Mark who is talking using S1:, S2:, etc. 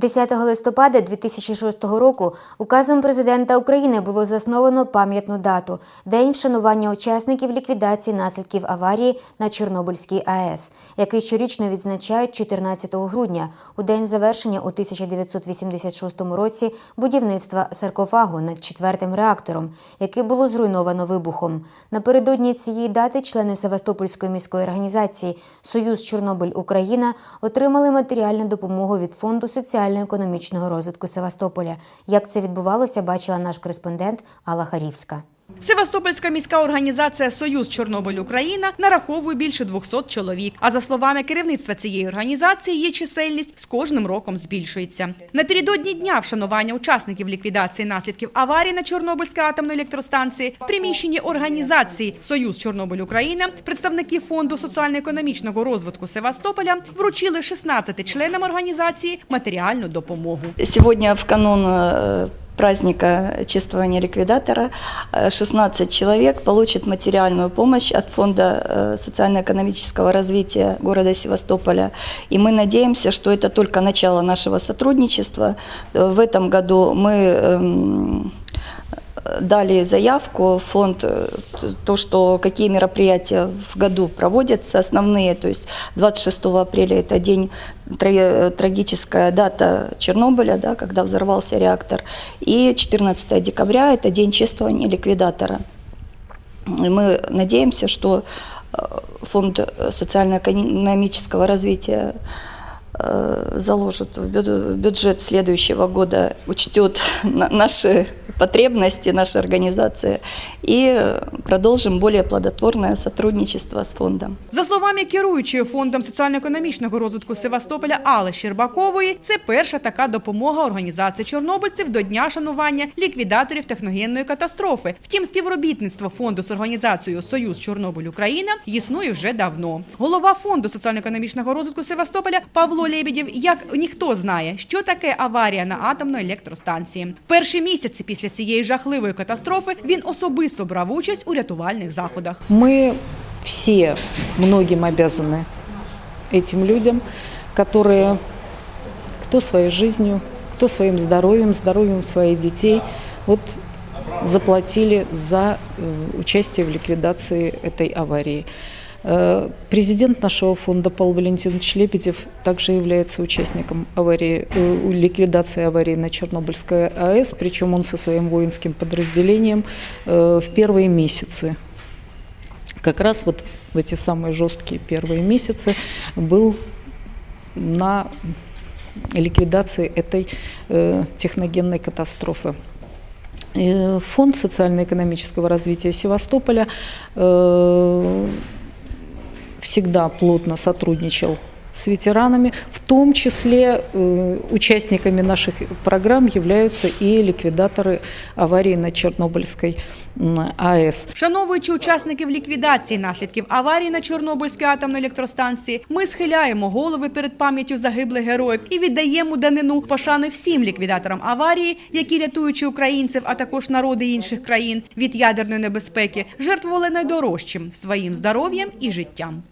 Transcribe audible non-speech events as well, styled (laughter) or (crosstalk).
S1: 10 листопада 2006 року указом президента України було засновано пам'ятну дату День вшанування учасників ліквідації наслідків аварії на Чорнобильській АЕС, який щорічно відзначають 14 грудня у день завершення у 1986 році будівництва саркофагу над четвертим реактором, який було зруйновано вибухом. Напередодні цієї дати члени Севастопольської міської організації Союз Чорнобиль Україна отримали матеріальну допомогу від фонду соціально-економічного розвитку Севастополя. Як це відбувалося, бачила наш кореспондент Алла Харівська.
S2: Севастопольська міська організація Союз Чорнобиль Україна нараховує більше 200 чоловік. А за словами керівництва цієї організації, її чисельність з кожним роком збільшується. Напередодні дня вшанування учасників ліквідації наслідків аварії на Чорнобильській атомній електростанції в приміщенні організації Союз Чорнобиль Україна представники фонду соціально-економічного розвитку Севастополя вручили 16 членам організації матеріальну допомогу.
S3: Сегодня в канун э, праздника чествования ликвидатора э, 16 человек получат материальную помощь от Фонда э, социально-экономического развития города Севастополя. И мы надеемся, что это только начало нашего сотрудничества. Э, В этом году мы эм, дали заявку в фонд, э, т- то, что какие мероприятия в году проводятся, основные, то есть 26 апреля это день, тра- трагическая дата Чернобыля, да, когда взорвался реактор, и 14 декабря это день чествования ликвидатора. И мы надеемся, что э, фонд социально-экономического развития э, заложит в бю- в бюджет следующего года, учтет (laughs) на- наши потребности, наша организация, и э, продолжим более плодотворное сотрудничество с фондом.
S2: За словами керуючої фондом соціально-економічного розвитку Севастополя Алли Щербакової, це перша така допомога організації чорнобильців до дня шанування ліквідаторів техногенної катастрофи. Втім, співробітництво фонду з організацією Союз Чорнобиль Україна існує вже давно. Голова фонду соціально-економічного розвитку Севастополя Павло Лебедєв як ніхто знає, що таке аварія на атомної електростанції. Перші місяці після цієї жахливої катастрофи він особисто брав участь у рятувальних заходах.
S4: Мы все многим обязаны этим людям, которые кто своей жизнью, кто своим здоровьем, здоровьем своих детей, вот заплатили за э, участие в ликвидации этой аварии. Э, Президент нашего фонда Павел Валентинович Лебедев также является участником аварии, э, ликвидации аварии на Чернобыльской АЭС, причем он со своим воинским подразделением э, в первые месяцы как раз вот в эти самые жесткие первые месяцы был на ликвидации этой э, техногенной катастрофы. Фонд социально-экономического развития Севастополя э, всегда плотно сотрудничал с ветеранами, в том числе э, участниками наших программ являются и ликвидаторы аварии на Чернобыльской м, АЭС.
S2: Вшановуючи учасників ліквідації наслідків аварії на Чорнобильській атомній електростанції, ми схиляємо голови перед пам'яттю загиблих героїв і віддаємо данину пошани всім ліквідаторам аварії, які рятуючи українців, а також народи інших країн від ядерної небезпеки, жертвували найдорожчим своїм здоров'ям і життям.